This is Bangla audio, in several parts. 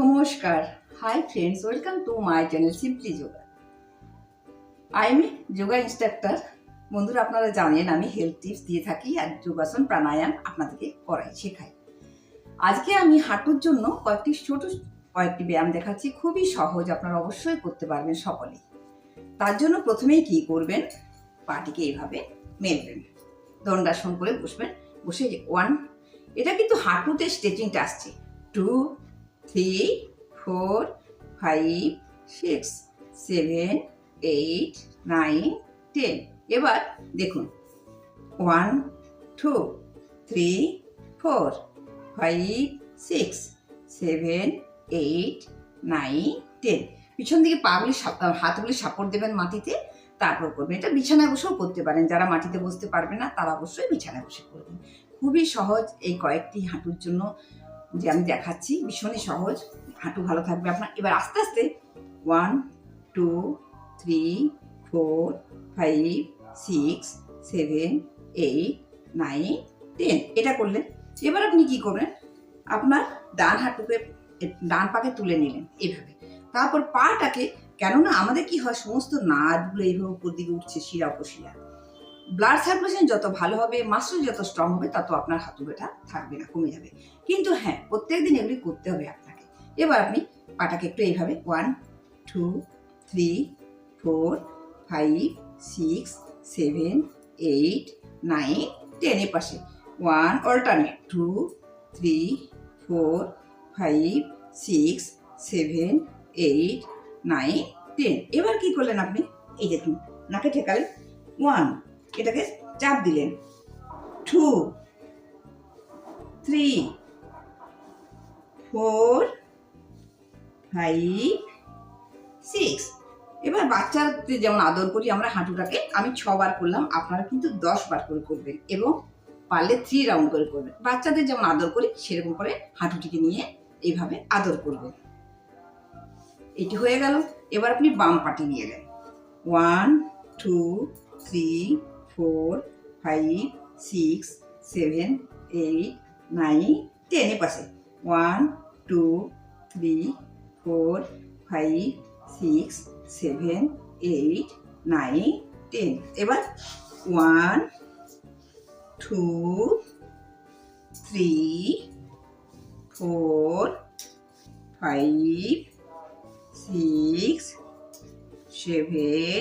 নমস্কার। Hi friends welcome to my channel simply yoga I am yoga instructor বন্ধুরা, আপনারা জানেন, আমি হেলথ টিপস দিয়ে থাকি আর যোগাসন প্রাণায়াম আপনাদেরকে করাই, শেখাই। আজকে আমি হাঁটুর জন্য কয়েকটি ছোট, কয়েকটি ব্যায়াম দেখাচ্ছি। খুবই সহজ, আপনারা অবশ্যই করতে পারবেন সকলেই। তার জন্য প্রথমেই কি করবেন? পাটিকে এইভাবে মেলবেন। দণ্ডাসন করে বসবেন। বসে ওয়ান এটা কিন্তু হাঁটুতে স্ট্রেচিংটা আসছে। Two three four five six seven eight nine ten এবার দেখুন। One two three four five six seven eight nine ten পিছন দিকে পাগুলি হাতগুলি সাপোর্ট দেবেন মাটিতে, তারপর করবেন। এটা বিছানায় বসেও করতে পারেন। যারা মাটিতে বসতে পারবে না, তারা অবশ্যই বিছানায় বসে করবেন। খুবই সহজ এই কয়েকটি হাঁটুর জন্য যে আমি দেখাচ্ছি, ভীষণই সহজ। হাঁটু ভালো থাকবে আপনার। এবার আস্তে আস্তে one two three four five six seven eight nine ten এটা করলেন। এবার আপনি কি করবেন? আপনার ডান হাঁটুকে ডান পাকে তুলে নিলেন এভাবে। তারপর পাটাকে, কেননা আমাদের কি হয়, সমস্ত নার্ভগুলো এইভাবে উপর দিকে উঠছে, শিরা উপশিরা ব্লাড সার্কুলেশন যত ভালো হবে মাসল যত স্ট্রং হবে, তত আপনার হাতুড়েটা থাকবে না, কমে যাবে। কিন্তু হ্যাঁ প্রত্যেক দিন এগুলি করতে হবে আপনাকে। এবার আপনি পাটাকে একটু এইভাবে one two three four five six seven eight nine ten এর পাশে। One alternate two three four five six seven eight nine ten এবার কি করলেন আপনি? এই দেখুন, নাকে ঠেকালেন। ওয়ান এটাকে চাপ দিলেন। Two three four five six এবার বাচ্চাদের যেমন আদর করি, আমরা হাঁটুটাকে আমি ছবার করলাম, আপনারা কিন্তু দশ বার করে করবেন এবং পারলে থ্রি রাউন্ড করে করবেন। বাচ্চাদের যেমন আদর করি, সেরকম করে হাঁটুটিকে নিয়ে এইভাবে আদর করবেন এটি হয়ে গেল। এবার আপনি বাম পাটি নিয়ে এলেন one two three four five six seven eight nine ten এ পাশে। One two three four five six seven eight nine ten এবার one two three four five six seven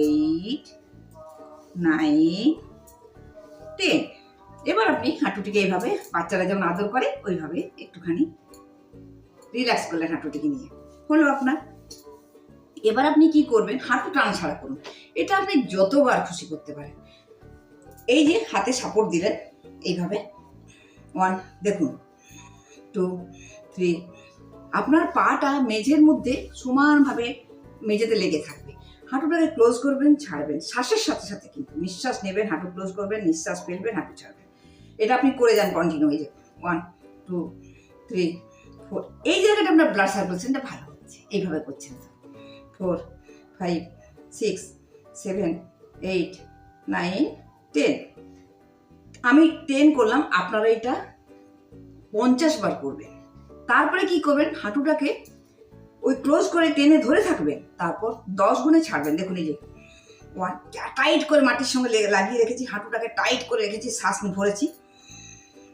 eight nine ten এবার আপনি হাঁটুটিকে এইভাবে বাচ্চারা যেমন আদর করে, ওইভাবে একটুখানি রিল্যাক্স করলেন হাঁটুটিকে নিয়ে। হলো আপনার। এবার আপনি কি করবেন, হাঁটু টানা ছাড়া করুন। এটা আপনি যতবার খুশি করতে পারেন। এই যে হাতে সাপোর্ট দিলেন, এইভাবে। ওয়ান দেখুন। টু থ্রি আপনার পাটা মেঝের মধ্যে সমানভাবে মেঝেতে লেগে থাকবে। হাঁটুটাকে ক্লোজ করবেন, ছাড়বেন। শ্বাসের সাথে সাথে কিন্তু নিঃশ্বাস নেবেন, হাঁটু ক্লোজ করবেন, নিঃশ্বাস ফেলবেন, হাঁটু ছাড়বেন। এটা আপনি করে যান কন্টিনিউ এই যে ওয়ান টু থ্রি ফোর এই জায়গাটা আপনার ব্লাড সার্কুলেশনটা ভালো হচ্ছে এইভাবে করছেন four five six seven eight nine ten আমি টেন করলাম, আপনারা এটা পঞ্চাশ বার করবেন। তারপরে কি করবেন? হাঁটুটাকে ওই ক্লোজ করে টেনে ধরে থাকবেন তারপর দশ গুণে ছাড়বেন। দেখুন এই যে টাইট করে মাটির সঙ্গে লেগে- লাগিয়ে রেখেছি, হাঁটুটাকে টাইট করে রেখেছি, শ্বাস ভরেছি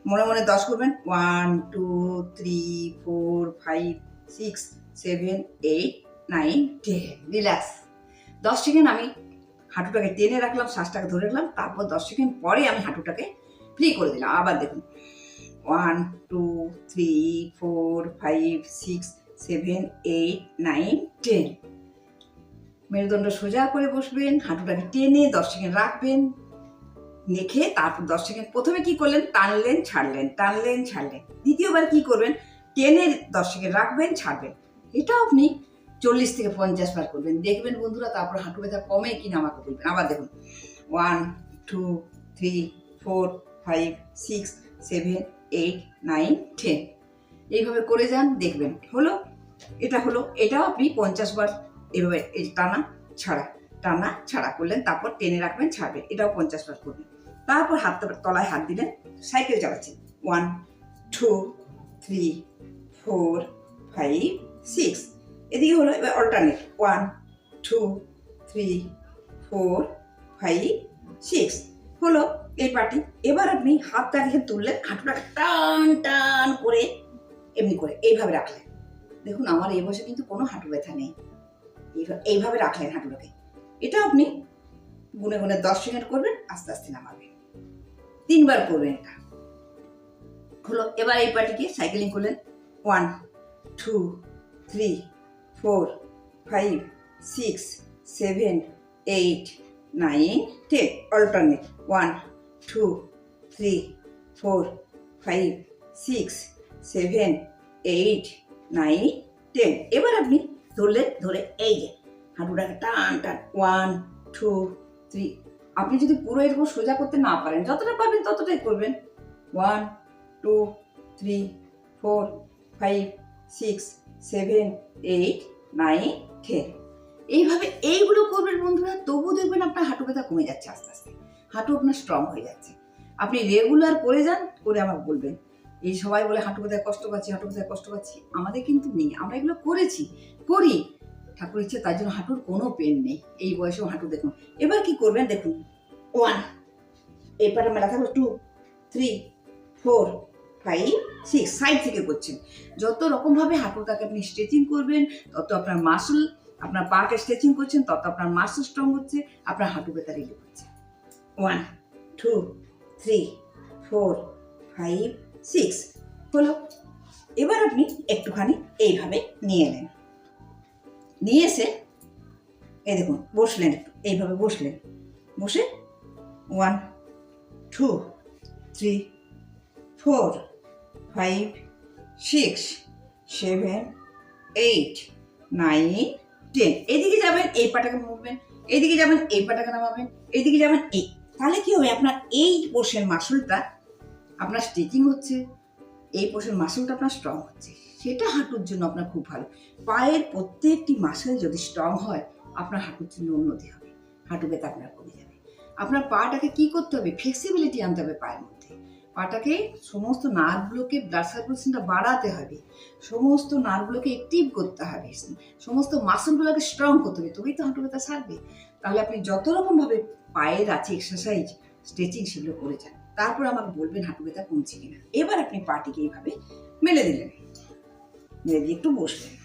মনে মনে দশ করবেন, one, two, three, four, five, six, seven, eight, nine, ten, relax. দশ সেকেন্ড আমি হাঁটুটাকে টেনে রাখলাম, শ্বাসটাকে ধরে রাখলাম, তারপর দশ সেকেন্ড পরে আমি হাঁটুটাকে ফ্রি করে দিলাম। আবার দেখুন, one, two, three, four, five, six seven, eight, nine, ten. মেরুদণ্ড সোজা করে বসবেন, হাঁটুটাকে টেনে দশ সেকেন্ড রাখবেন। রেখে তারপর দশ সেকেন্ড প্রথমে কি করলেন? টানলেন, ছাড়লেন টানলেন, ছাড়লেন। দ্বিতীয়বার কি করবেন? টেনে দশ সেকেন্ড রাখবেন, ছাড়বেন। এটাও আপনি চল্লিশ থেকে পঞ্চাশ বার করবেন। দেখবেন বন্ধুরা, তারপর হাঁটু ব্যথা কমে কিনা আমাকে বলবেন। আবার দেখুন, one, two, three, four, five, six, seven, eight, nine, ten. এইভাবে করে যান, দেখবেন। হলো এটা হলো, এটাও আপনি পঞ্চাশ বার এভাবে টানা ছাড়া টানা ছাড়া করলেন, তারপর টেনে রাখবেন, ছাড়বেন, এটাও পঞ্চাশ বার করবেন। তারপর হাত, তলায় হাত দিলেন, সাইকেল চালাচ্ছেন one two three four five six এদিকে হলো এবার alternate one two three four five six হলো এই পার্টি এবার আপনি হাতটা রেখে তুললেন, হাঁটুটাকে টান টান করে, এমনি করে, এইভাবে রাখলেন। দেখুন, আমার এই বয়সে কিন্তু কোনো হাঁটু ব্যথা নেই। এইভাবে রাখলেন হাঁটুটাকে। এটা আপনি গুনে গুনে দশ সেকেন্ড করবেন, আস্তে আস্তে নামাবেন। তিনবার করবেন এটা। হলো এবার এই পার্টিকে সাইকেলিং করলেন। One, two, three, four, five, six, seven, eight, nine, ten, alternate. One, two, three, four, five, six, seven, eight nine ten এবার আপনি ধরলেন ধরে এই যে, হাঁটুটাকে টান টান। ওয়ান টু থ্রি আপনি যদি পুরো এরকম সোজা করতে না পারেন, যতটা পারবেন ততটাই করবেন। One two three four five six seven eight nine ten এইভাবে এইগুলো করবেন বন্ধুরা তবু দেখবেন আপনার হাঁটু ব্যথা কমে যাচ্ছে আস্তে আস্তে। হাঁটু আপনার স্ট্রং হয়ে যাচ্ছে। আপনি রেগুলার করে যান, করে আমাকে বলবেন। এই সবাই বলে হাঁটু ব্যথায় কষ্ট পাচ্ছি, হাঁটু ব্যথায় কষ্ট পাচ্ছি? আমাদের কিন্তু নেই, আমরা এগুলো করেছি, করি। ঠাকুর ইচ্ছে, তার জন্য হাঁটুর কোনো পেন নেই। এই বয়সেও হাঁটু দেখুন। এবার কি করবেন দেখুন। ওয়ান এরপরে মেলা থাকল two three four five six side থেকে করছেন। যত রকমভাবে হাঁটুটাকে আপনি স্ট্রেচিং করবেন, তত আপনার মাসল আপনার পাকে স্ট্রেচিং করছেন, তত আপনার মাসল স্ট্রং হচ্ছে, আপনার হাঁটু ব্যথা রিলিফ হচ্ছে। One two three four five six. হলো, এবার আপনি একটুখানি এইভাবে নিয়ে নেন। নিয়ে এসে, এই দেখুন, বসলেন একটু, এইভাবে বসলেন। বসে one two three four five six seven eight nine ten এদিকে যাবেন, এই পাটাকে মুভবেন এদিকে যাবেন, এই পাটাকে নামাবেন, এদিকে যাবেন, এই। তাহলে কি হবে? আপনার এই পোষের মাসুলটা আপনার স্টিচিং হচ্ছে, এই পোষের মাসুলটা আপনার স্ট্রং হচ্ছে। সেটা হাঁটুর জন্য আপনার খুব ভালো। পায়ের প্রত্যেকটি মাসেল যদি স্ট্রং হয়, আপনার হাঁটুর জন্য উন্নতি হবে। হাঁটু ব্যথা আপনার কমে যাবে। আপনার পাটাকে কি করতে হবে? ফ্লেক্সিবিলিটি আনতে হবে পায়ের মধ্যে। পাটাকে সমস্ত নার্ভগুলোকে ব্লাড সার্কুলেশনটা বাড়াতে হবে। সমস্ত নার্ভগুলোকে অ্যাক্টিভ করতে হবে। সমস্ত মাসলগুলোকে স্ট্রং করতে হবে। তবেই তো হাঁটু ব্যথা সারবে তাহলে আপনি যত রকমভাবে পায়ের আছে এক্সারসাইজ স্ট্রেচিং সেগুলো করে যান। তারপর আমাকে বলবেন হাঁটু ব্যথা কমছে কিনা। এবার আপনি পাটিকে এইভাবে মেলে দিলেন। মেলে দিয়ে একটু বসলেন।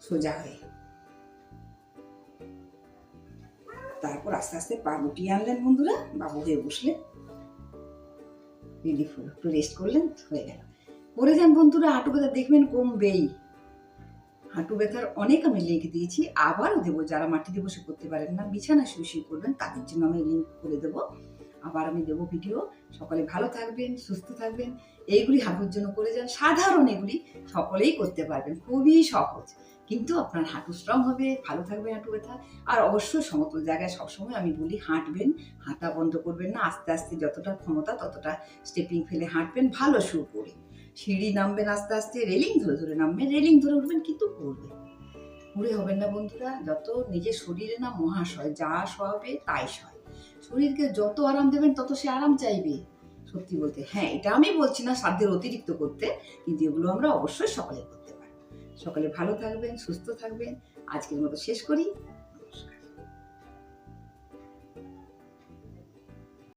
সোজা হয়ে। তারপর আস্তে আস্তে পা গুটিয়ে আনলেন বন্ধুরা। বাবু হয়ে বসলেন। রিলিফ হলো। একটু রেস্ট করলেন, হয়ে গেল। করে যান বন্ধুরা, হাঁটু ব্যথা দেখবেন কমবেই। হাঁটু ব্যথার অনেক আমি লিঙ্ক দিয়েছি। আবারও দেবো, যারা মাটিতে বসে করতে পারেন না বিছানা শুয়ে শুয়ে করবেন তাদের জন্য আমি লিঙ্ক করে দেবো। আবার আমি দেবো ভিডিও। সকলে ভালো থাকবেন, সুস্থ থাকবেন। এইগুলি হাঁটুর জন্য করে যান। সাধারণ এগুলি সকলেই করতে পারবেন। খুবই সহজ। কিন্তু আপনার হাঁটু স্ট্রং হবে, ভালো থাকবে হাঁটু ব্যথা। আর অবশ্যই সমতল জায়গায় সবসময় আমি বলি, হাঁটবেন, হাঁটা বন্ধ করবেন না। আস্তে আস্তে যতটা ক্ষমতা ততটা স্টেপিং ফেলে হাঁটবেন, ভালো শু পরে সিঁড়ি নামবেন আস্তে আস্তে, রেলিং ধরে ধরে নামবেন, রেলিং ধরে উঠবেন কিন্তু পড়বে পড়ে হবেন না বন্ধুরা। যত নিজের শরীরে না মহাশয়, যা সহাবে তাই সয় শরীরকে যত আরাম দেবেন, তত সে আরাম চাইবে। সত্যি বলতে হ্যাঁ এটা আমি বলছি না সাধ্যের অতিরিক্ত করতে, কিন্তু এগুলো আমরা অবশ্যই সকালে করতে পারি সকালে ভালো থাকবেন, সুস্থ থাকবেন। আজকের মতো শেষ করি।